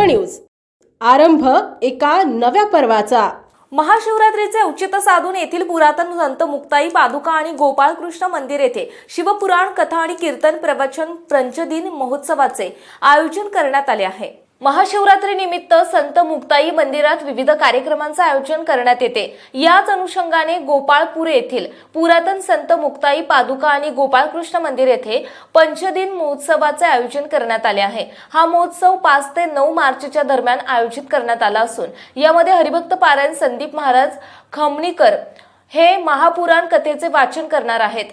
News. आरंभ एका नव्या पर्वाचा. महाशिवरात्रीचे औचित्य साधून येथील पुरातन संत मुक्ताई पादुका आणि गोपाळकृष्ण मंदिर येथे शिवपुराण कथा आणि कीर्तन प्रवचन पंचदिन महोत्सवाचे आयोजन करण्यात आले आहे. महाशिवरात्री निमित्त संत मुक्ताई मंदिरात विविध कार्यक्रमांचं आयोजन करण्यात येते. याच अनुषंगाने गोपाळपूर येथील पुरातन संत मुक्ताई पादुका आणि गोपाळकृष्ण मंदिर येथे पंचदिन महोत्सवाचे आयोजन करण्यात आले आहे. हा महोत्सव पाच ते नऊ मार्चच्या दरम्यान आयोजित करण्यात आला असून यामध्ये हरिभक्त पारायण संदीप महाराज खमणीकर हे महापुराण कथेचे वाचन करणार आहेत.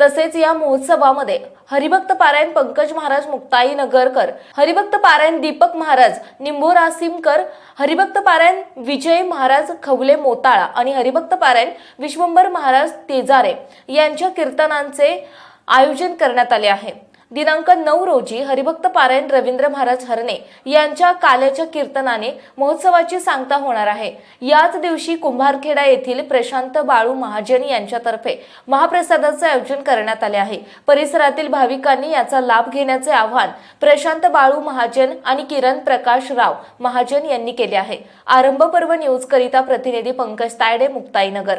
तसेच या महोत्सवामध्ये हरिभक्त पारायण पंकज महाराज मुक्ताई नगरकर हरिभक्त पारायण दीपक महाराज निंबोरासिमकर हरिभक्त पारायण विजय महाराज खवले मोताळा आणि हरिभक्त पारायण विश्वंभर महाराज तेजारे यांच्या कीर्तनांचे आयोजन करण्यात आले आहे. दिनांक नऊ रोजी हरिभक्त पारायण रवींद्र महाराज हरणे यांच्या काल्याच्या कीर्तनाने महोत्सवाची सांगता होणार आहे. याच दिवशी कुंभारखेडा येथील प्रशांत बाळू महाजन यांच्यातर्फे महाप्रसादाचे आयोजन करण्यात आले आहे. परिसरातील भाविकांनी याचा लाभ घेण्याचे आवाहन प्रशांत बाळू महाजन आणि किरण प्रकाश राव महाजन यांनी केले आहे. आरंभ पर्व न्यूज करिता प्रतिनिधी पंकज तायडे मुक्ताईनगर.